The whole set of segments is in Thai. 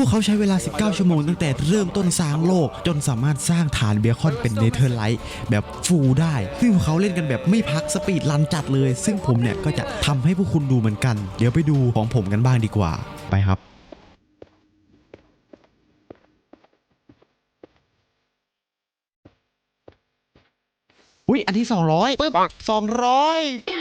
พวกเขาใช้เวลา 19 ชั่วโมงตั้งแต่เริ่มต้นสร้างโลก จนสามารถสร้างฐานเบคอนเป็นเนเธอร์ไลท์แบบฟูลได้ ซึ่งพวกเขาเล่นกันแบบไม่พักสปีดรันจัดเลย ซึ่งผมเนี่ยก็จะทำให้พวกคุณดูเหมือนกัน เดี๋ยวไปดูของผมกันบ้างดีกว่า ไปครับอุ้ยอันที่ 200ปึ๊บ200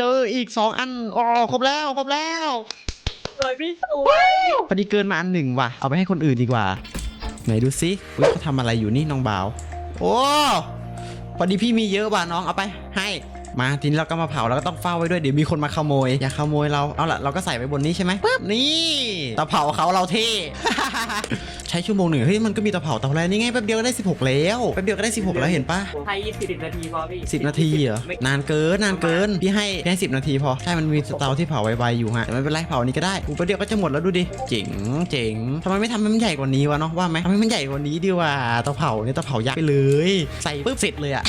เจออีก2อันอ๋อครบแล้วครบแล้วสวยพี่สวยพอดีเกินมาอันหนึ่งว่ะ เอาไปให้คนอื่นดีกว่า ไหนดูซิอุ๊ยเขาทำอะไรอยู่นี่น้องบ่าว โอ้พอดีพี่มีเยอะว่ะน้องเอาไปให้มาทีนี้เราก็มาเผาแล้วก็ต้องเฝ้าไว้ด้วยเดี๋ยวมีคนมาขโมยอย่าขโมยเราเอาละเราก็ใส่ไว้บนนี้ใช่ไหมปึ๊บนี่ตะเผาเขาเราเท่ ใช้ชั่วโมงหนึ่งเฮ้ยมันก็มีตะเผาเตาแรงนี่ไงแป๊บเดียวก็ได้ 16 แล้วแป๊บเดียวก็ได้ 16 แล้วเห็นปะผมให้ยี่สิบนาทีพอพี่สิบนาทีเหรอไม่นานเกินนานเกินพี่ให้พี่ให้สิบนาทีพอใช่มันมีเตาที่เผาไวๆอยู่ฮะแต่ไม่เป็นไรเผานี้ก็ได้อูแป๊บเดียวก็จะหมดแล้วดูดิเจ๋งเจ๋งทำไมไม่ทำให้มันใหญ่กว่านี้วะเนาะว่าไหมทำให้มันใหญ่กว่านี้ดีกว่าเตาเผาเนี่ยเตาเผายักษ์ไปเลย ใส่ปุ๊บเสร็จเลยอะ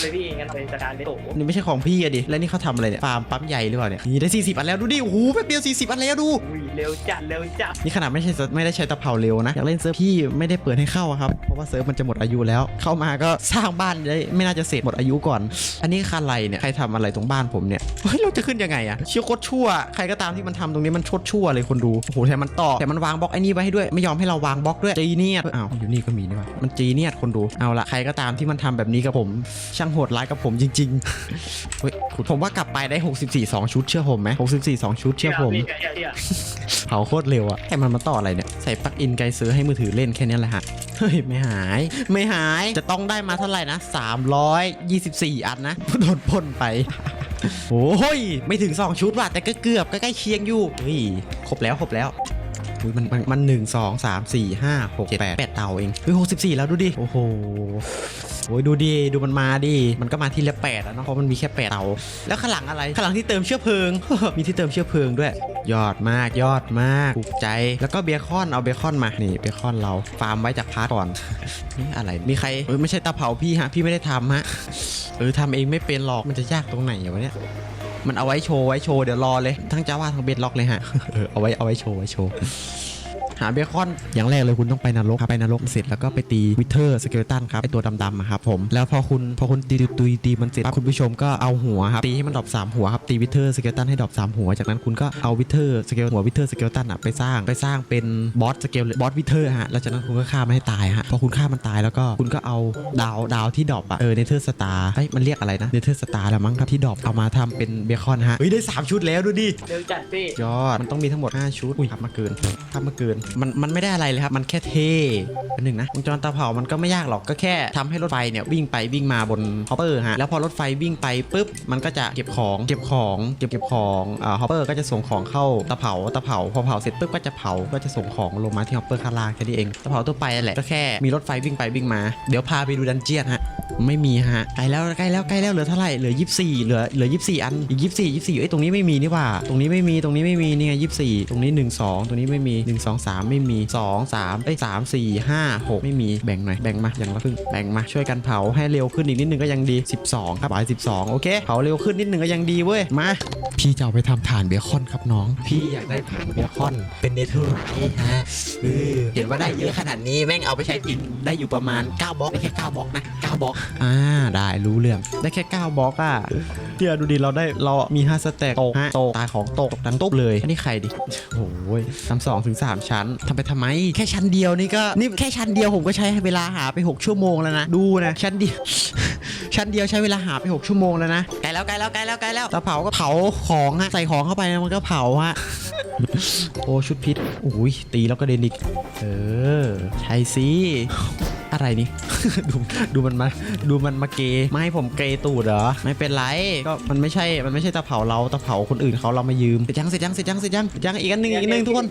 เลยพี่งั้นไปจัดการเลยโอ้โหนี่ไม่ใช่ของพี่อะดิแล้วนี่เขาทำอะไรเนี่ยฟาร์มปั๊มใหญ่หรือเปล่าเนี่ยนี่ได้ 40 อันแล้วดูดิโอ้โหแป๊บเดียว40 อันแล้วดูอุ้ยเร็วจัดเร็วจัดนี่ขนาดไม่ใช่ไม่ได้ใช้ตะเผาเร็วนะอยากเล่นเซิร์ฟพี่ไม่ได้เปิดให้เข้าอะครับ เพราะว่าเซิร์ฟมันจะหมดอายุแล้ว เข้ามาก็สร้างบ้านได้ไม่น่าจะเสร็จหมดอายุก่อน อันนี้คันไรเนี่ยใครทำอะไรตรงบ้านผมเนี่ยเฮ้ยเราจะขึ้นยังไงอะเชี่ยวโคตรชั่ว ใครก็ตามที่มันทำตรงนี้มันโคตรชั่วเลยคนดูโอ้โหแถมมันต่อแต่มันวางบล็อกไอ้นี่ไว้ให้ด้วยไม่ยอมให้เราวางบล็อกด้วยจีเนียดอ้าวอยู่นี่ก็มีนี่หว่ามันจีเนียดคนดูเอาละใครก็ตามที่มันทำแบบนี้กับผม ช่างโหดร้ายกับผมจริงๆเฮ้ยผมว่ากลับไปได้ 64 2 ชุดเชื่อผมไหม64 2 ชุดเชื่อผมพี่เชื่อเชื่อเผาโคตรเร็วอะแต่มันมาต่ออะไรเนี่ยใส่ปลั๊กอินไกด์ซื้อให้มือถือเล่นแค่นี้แหละฮะ เฮ้ย ไม่หาย ไม่หาย จะต้องได้มาเท่าไหร่นะ 324 อันนะโดนพ่นไปโอ้ย ไม่ถึง 2 ชุดว่ะ แต่ก็เกือบใกล้เคียงอยู่ เฮ้ย ครบแล้ว ครบแล้ว อุ้ยมันมันมันหนึ่งสองสามสี่ห้าหกเจ็ดแปดแปดเตาเองเฮ้ยหกสิบสี่แล้วดูดิ โอ้โหโอ้ยดูดิ ดูมันมาดิ มันก็มาทีละแปดอะเนาะเพราะมันมีแค่แปดเตา แล้วข้างหลังอะไรข้างหลังที่เติมเชื้อเพลิง มีที่เติมเชื้อเพลิงด้วย ยอดมากยอดมากถูกใจ แล้วก็เบคอนเอาเบคอนมา นี่เบคอนเราฟาร์มไว้จากพาร์ทก่อน นี่อะไร มีใครเออไม่ใช่ตาเผาพี่ฮะ พี่ไม่ได้ทำฮะ เออทำเองไม่เป็นหรอก มันจะยากตรงไหนวะเนี่ย มันเอาไว้โชว์ไว้โชว์เดี๋ยวรอเลยทั้งจ้าว่าทั้งเบดล็อกเลยฮะ เออเอาไว้เอาไว้โชว์ไว้โชว์ หาเบคอน อย่างแรกเลยคุณต้องไปนรกครับไปนรกเสร็จแล้วก็ไปตีวิเทอร์สเกลตันครับไอตัวดำๆอะครับผมแล้วพอคุณพอคุณตีตีตีมันเสร็จปั๊บคุณผู้ชมก็เอาหัวครับตีให้มันดรอปสามหัวครับตีวิเทอร์สเกลตันให้ดรอปสามหัว จากนั้นคุณก็เอาวิเทอร์สเกลหัววิเทอร์สเกลตันอะไปสร้างไปสร้างเป็นบอสสเกลบอสวิเทอร์ฮะแล้วจากนั้นคุณก็ฆ่ามันให้ตายฮะพอคุณฆ่ามันตายแล้วก็คุณก็เอาดาวดาวที่ดรอปอะเออเนเธอร์สตาร์เฮ้ยมันเรียกอะไรนะเนเธอร์สตาร์ละมั้งครับที่ดรอปเอามาทำเป็นเบคอนฮะเฮ้ยได้สามชุดแล้วดูดิเร็วจัดพี่ยอดมันต้องมีทั้งหมด 5 ชุดอุ้ยทำมาเกินทำมาเกินมันมันไม่ได้อะไรเลยครับ มันแค่เท่อันหนึ่งนะวงจรเตาเผามันก็ไม่ยากหรอกก็แค่ทำให้รถไฟเนี่ยวิ่งไปวิ่งมาบนฮอปเปอร์ฮะแล้วพอรถไฟวิ่งไปปุ๊บมันก็จะเก็บของเก็บของเก็บเก็บของอ่าฮอปเปอร์ก็จะส่งของเข้าเตาเผาเตาเผาพอเผาเสร็จปุ๊บก็จะเผาก็จะส่งของลงมาที่ฮอปเปอร์ข้างล่างแค่นี้เองเตาเผาทั่วไปนั่นแหละก็แค่มีรถไฟวิ่งไปวิ่งมาเดี๋ยวพาไปดูดันเจียนฮะไม่มีฮะใกล้แล้วใกล้แล้วใกล้แล้วเหลือเท่าไหร่เหลือ 24 เหลือเหลือ 24 อันอีก24 24เอ้ยตรงนี้ไม่มีนี่ว่า ตรงนี้ไม่มีตรงนี้ไม่มีนี่ไง24 ตรงนี้ 1 2 ตรงนี้ไม่มี 1 2 3ไม่มี 2 3เอ้ย3 4 5 6 ไม่มีแบ่งหน่อยแบ่งมาอย่างละครึ่งแบ่งมาช่วยกันเผาให้เร็วขึ้นอีกนิดนึงก็ยังดี 12 ครับบาย12 โอเค เผาเร็วขึ้นนิดนึงก็ยังดีเว้ย มา พี่จะเอาไปทำฐานเบคอนครับน้อง พี่อยากได้ฐานเบคอนเป็นเนเธอร์ไลท์ฮะเออนว่าได้เยอะขนาดนี้แม่งเอาไปใช้จริงได้อยู่ประมาณ9บล็อกได้แค่9บล็อกนะ9บล็อกอ่าได้รู้เรื่องได้แค่9บล็อกอะเดี๋ยวดูดิเราได้เรามี5สแต็กตกฮะตกตายของตกดังตุ๊บเลยอันนี้ใครดิโอ้ยทำสองถึงสามชั้นทำไปทำไม แค่ชั้นเดียวนี่ก็นี่แค่ชั้นเดียวผมก็ใช้เวลาหาไป 6 ชั่วโมงแล้วนะ ดูนะ ชั้นเดียว ชั้นเดียวใช้เวลาหาไป 6 ชั่วโมงแล้วนะไกลแล้วไกลแล้วไกลแล้วไกลแล้วตะเผาก็เผาของฮะใส่ของเข้าไปมันก็เผาฮะโอ้ชุดพิษอุ้ยตีแล้วก็เดนอีกเออใช่สิ อะไรนี่ ดูดูมันมาดูมันมาเกย์ไม่ให้ผมเกย์ตูดเหรอ ไม่เป็นไร ก็มันไม่ใช่ มันไม่ใช่ตะเผาเราตะเผาคนอื่นเขาเรามายืมเสร็จยังเสร็จยังเสร็จยังเสร็จยังเสร็จยังอีกอันหนึ่งอีกอันหนึ่งทุกคน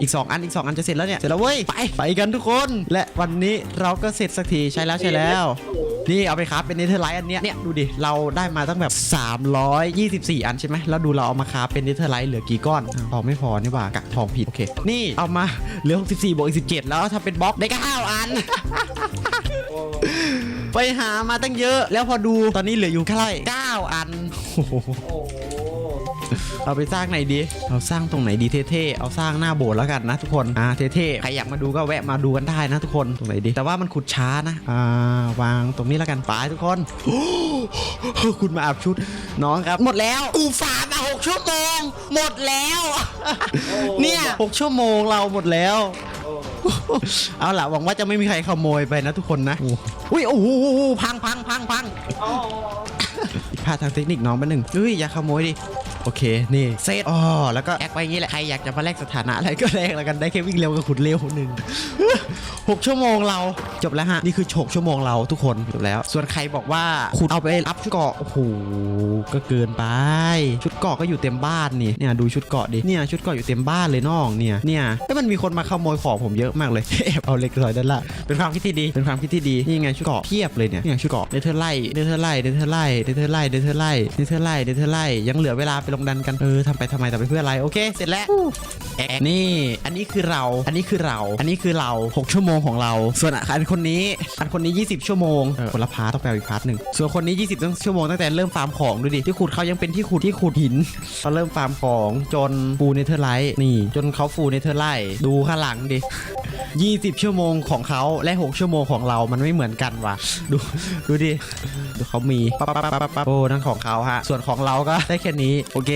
อีก 2 อันอีก 2 อันจะเสร็จแล้วเนี่ย เสร็จแล้วเว้ย ไป ไปกันทุกคน และวันนี้เราก็เสร็จสักทีใช่แล้วใช่แล้ว นี่เอาไปครับเป็นเนเธอร์ไลท์อันเนี้ยเนี่ยดูดิเราได้มาตั้งแบบ 324 อันใช่ไหมแล้วดูเราเอามาคราฟเป็นเนเธอร์ไลท์เหลือกี่ก้อนอะทองไม่พอนี่หว่ากะทองผิดโอเค นี่เอามาเหลือ 64บวกอีก17 แล้วถ้าเป็นบล็อกได้9อันโอ้ไปหามาตั้งเยอะ แล้วพอดูตอนนี้เหลืออยู่แค่เก้าอันโอ้โหโห เราไปสร้างไหนดี เราสร้างตรงไหนดีเท่ๆ เอาสร้างหน้าโบสถ์แล้วกันนะทุกคน อ่าเท่ๆ ใครอยากมาดูก็แวะมาดูกันได้นะทุกคน ตรงไหนดี แต่ว่ามันขุดช้านะ อ่าวางตรงนี้แล้วกันไปทุกคนโอ้โหคุณมาอาบชุดน้องครับ หมดแล้วกูฝามาหกชั่วโมง หมดแล้ว เนี่ยหกชั่วโมงเราหมดแล้วโอ้เอาล่ะหวังว่าจะไม่มีใครขโมยไปนะทุกคนนะ อุ้ยโอ้โหพังพังพังพังโอ้ผิดพลาดทางเทคนิคน้องไปหนึ่งเฮ้ยอย่าขโมยดิ โอเค นี่เซตอ๋อแล้วก็แอคไปอย่างนี้แหละ ใครอยากจะมาแลกสถานะอะไรก็แลกแล้วกันได้แค่วิ่งเร็วกับขุดเร็วหนึ่งหกชั่วโมงเราจบแล้วฮะ นี่คือหกชั่วโมงเราทุกคนจบแล้ว ส่วนใครบอกว่าคุณเอาไปอัพชุดเกราะโอ้โหก็เกินไป ชุดเกราะก็อยู่เต็มบ้านนี่เนี่ยดูชุดเกราะดิเนี่ยชุดเกราะอยู่เต็มบ้านเลยน้องเนี่ยเนี่ยแล้วมันมีคนมาขโมยของผมเยอะมากเลยแอบเอาเหล็กซอยด้านล่างเป็นความคิดที่ดีเป็นความคิดที่ดีนี่ไงชุดเกราะเพียบเลยเนี่ยเนี่ยชุดเกราะเนเธอร์ไลท์เนเธอร์ไลท์เนเธอร์ไลท์เนเธอร์ไลท์เนเธอร์ไลท์เนเธอร์ไลท์เนเธอร์ไลท์ยังเหลือเวลาไปลงดันกันเออทำไปทำไมทำไปเพื่ออะไรโอเค เสร็จแล้วแอกนี่อันนี้คือเรา อันนี้คือเรา อันนี้คือเรา 6 ชั่วโมงของเรา ส่วนอันคนนี้อันคนนี้ 20 ชั่วโมงเออคนละพาร์ทต้องไปเอาอีกพาร์ทหนึ่งส่วนคนนี้ 20ตั้งชั่วโมงตั้งแต่เริ่มฟาร์มของดูดิที่ขุดเขายังเป็นที่ขุดที่ขุดหินเขาเริ่มฟาร์มของจนฟูเนเธอร์ไลท์นี่ จนเขาฟูเนเธอร์ไลท์ดูข้างหลังดิ20 ชั่วโมงของเขาและ 6 ชั่วโมงของเรามันไม่เหมือนกันว่ะ ดูดูดิดูเขามีปั๊บปั๊บปั๊บปั๊บปั๊บโอ้นั่นของเขาฮะส่วนของเราก็ได้แค่นี้โอเค